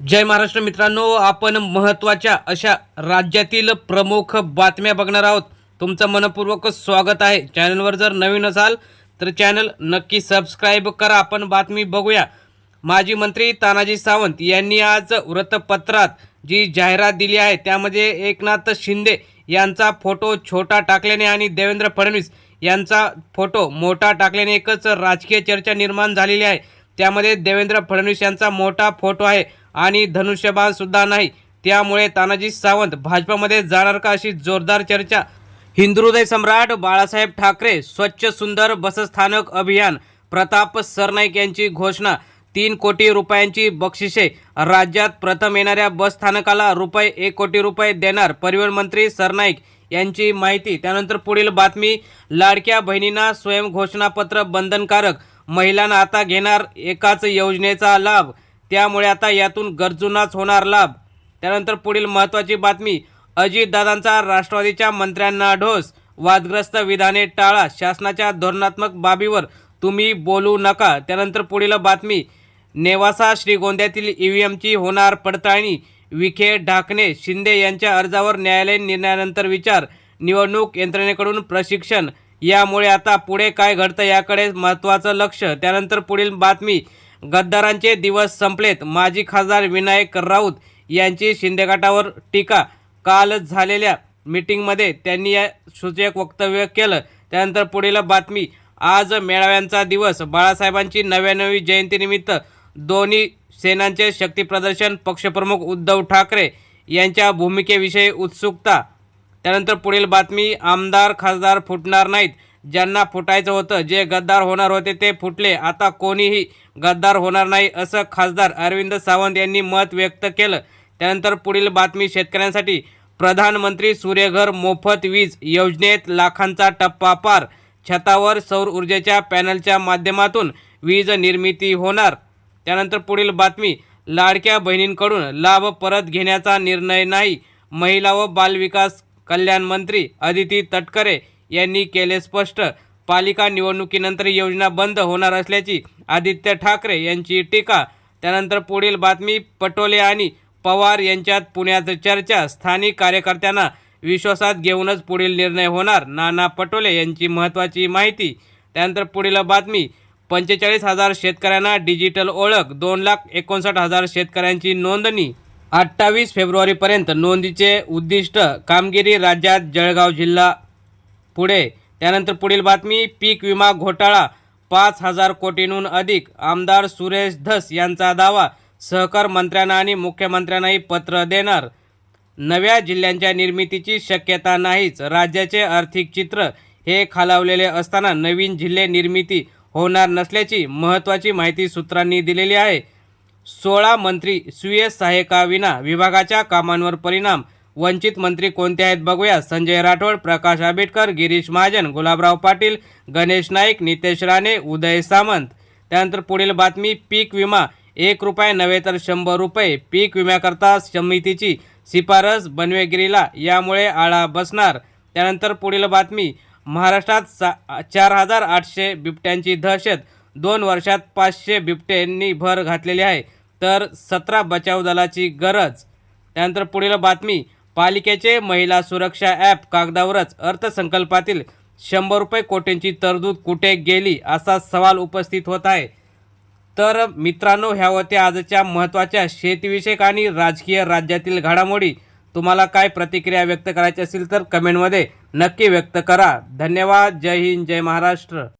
जय महाराष्ट्र मित्रांनो आपण महत्त्वाच्या अशा राज्यातील प्रमुख बातम्या बघणार आहोत. तुमचं मनपूर्वक स्वागत आहे. चॅनलवर जर नवीन असाल तर चॅनल नक्की सबस्क्राईब करा. आपण बातमी बघूया. माजी मंत्री तानाजी सावंत यांनी आज वृत्तपत्रात जी जाहिरात दिली आहे त्यामध्ये एकनाथ शिंदे यांचा फोटो छोटा टाकल्याने आणि देवेंद्र फडणवीस यांचा फोटो मोठा टाकल्याने एकच राजकीय चर्चा निर्माण झालेली आहे. त्यामध्ये देवेंद्र फडणवीस यांचा मोठा फोटो आहे. आणि धनुष्यबाण सुद्धा नाही. त्यामुळे तानाजी सावंत भाजपमध्ये जाणार का अशी जोरदार चर्चा? हिंदुहृदय सम्राट बाळासाहेब ठाकरे स्वच्छ सुंदर बसस्थानक अभियान प्रताप सरनाईक यांची घोषणा तीन कोटी रुपयांची बक्षिसे राज्यात प्रथम येणाऱ्या बसस्थानकाला रुपये एक कोटी रुपये देणार परिवहन मंत्री सरनाईक यांची माहिती. त्यानंतर पुढील बातमी लाडक्या बहिणींना स्वयं घोषणापत्र बंधनकारक महिलांना आता घेणार एकाच योजनेचा लाभ त्यामुळे आता यातून गरजूंनाच होणार लाभ. त्यानंतर पुढील महत्त्वाची बातमी अजितदादांचा राष्ट्रवादीच्या मंत्र्यांना ढोस वादग्रस्त विधाने टाळा शासनाच्या धोरणात्मक बाबीवर तुम्ही बोलू नका. त्यानंतर पुढील बातमी नेवासा श्रीगोंद्यातील ई व्ही एमची होणार पडताळणी विखे ढाकणे शिंदे यांच्या अर्जावर न्यायालयीन निर्णयानंतर विचार निवडणूक यंत्रणेकडून प्रशिक्षण. यामुळे आता पुढे काय घडतं याकडे महत्त्वाचं लक्ष. त्यानंतर पुढील बातमी गद्दारांचे दिवस संपलेत. माजी खासदार विनायक राऊत यांची शिंदेगटावर टीका. काल झालेल्या मीटिंगमध्ये त्यांनी या सूचक वक्तव्य केलं. त्यानंतर पुढील बातमी. आज मेळाव्यांचा दिवस. बाळासाहेबांची नव्याण्णवी जयंतीनिमित्त दोन्ही सेनांचे शक्तीप्रदर्शन पक्षप्रमुख उद्धव ठाकरे यांच्या भूमिकेविषयी उत्सुकता. त्यानंतर पुढील बातमी. आमदार खासदार फुटणार नाहीत. ज्यांना फुटायचं होतं जे गद्दार होणार होते ते फुटले. आता कोणीही गद्दार होणार नाही असं खासदार अरविंद सावंत यांनी मत व्यक्त केलं. त्यानंतर पुढील बातमी शेतकऱ्यांसाठी. प्रधानमंत्री सूर्यघर मोफत वीज योजनेत लाखांचा टप्पा पार. छतावर सौर ऊर्जेच्या पॅनलच्या माध्यमातून वीज निर्मिती होणार. त्यानंतर पुढील बातमी. लाडक्या बहिणींकडून लाभ परत घेण्याचा निर्णय नाही. महिला व बालविकास कल्याण मंत्री अदिती तटकरे यांनी केले स्पष्ट. पालिका निवडणुकीनंतर योजना बंद होणार असल्याची आदित्य ठाकरे यांची टीका. त्यानंतर पुढील बातमी पटोले आणि पवार यांच्यात पुण्यात चर्चा. स्थानिक कार्यकर्त्यांना विश्वासात घेऊनच पुढील निर्णय होणार नाना पटोले यांची महत्त्वाची माहिती. त्यानंतर पुढील बातमी पंचेचाळीस हजार शेतकऱ्यांना डिजिटल ओळख दोन लाख एकोणसाठ हजार शेतकऱ्यांची नोंदणी. अठ्ठावीस फेब्रुवारीपर्यंत नोंदीचे उद्दिष्ट कामगिरी राज्यात जळगाव जिल्हा पुढे. त्यानंतर पुढील बातमी पीक विमा घोटाळा पाच हजार कोटींहून अधिक आमदार सुरेश धस यांचा दावा सहकार मंत्र्यांना आणि मुख्यमंत्र्यांनाही पत्र देणार. नव्या जिल्ह्यांच्या निर्मितीची शक्यता नाहीच. राज्याचे आर्थिक चित्र हे खालावलेले असताना नवीन जिल्हे निर्मिती होणार नसल्याची महत्त्वाची माहिती सूत्रांनी दिलेली आहे. सोळा मंत्री स्वीय सहाय्यकाविना विभागाच्या कामांवर परिणाम वंचित मंत्री कोणते आहेत बघूया. संजय राठोड प्रकाश आंबेडकर गिरीश महाजन गुलाबराव पाटील गणेश नाईक नितेश राणे उदय सामंत. त्यानंतर पुढील बातमी पीक विमा. एक रुपये नव्हे तर शंभर रुपये. पीक विम्याकरता समितीची शिफारस बनवेगिरीला. यामुळे आळा बसणार. त्यानंतर पुढील बातमी महाराष्ट्रात सा चार हजार आठशे बिबट्यांची दहशत. दोन वर्षात पाचशे बिबट्यांनी भर घातलेली आहे. तर सतरा बचाव दलाची गरज. त्यानंतर पुढील बातमी पालिकेचे महिला सुरक्षा ॲप कागदावरच अर्थसंकल्पातील शंभर रुपये कोटींची तरतूद कुठे गेली असा सवाल उपस्थित होत आहे. तर मित्रांनो ह्या होत्या आजच्या महत्त्वाच्या शेतीविषयक आणि राजकीय राज्यातील घडामोडी. तुम्हाला काय प्रतिक्रिया व्यक्त करायची असेल तर कमेंटमध्ये नक्की व्यक्त करा. धन्यवाद. जय हिंद. जय महाराष्ट्र.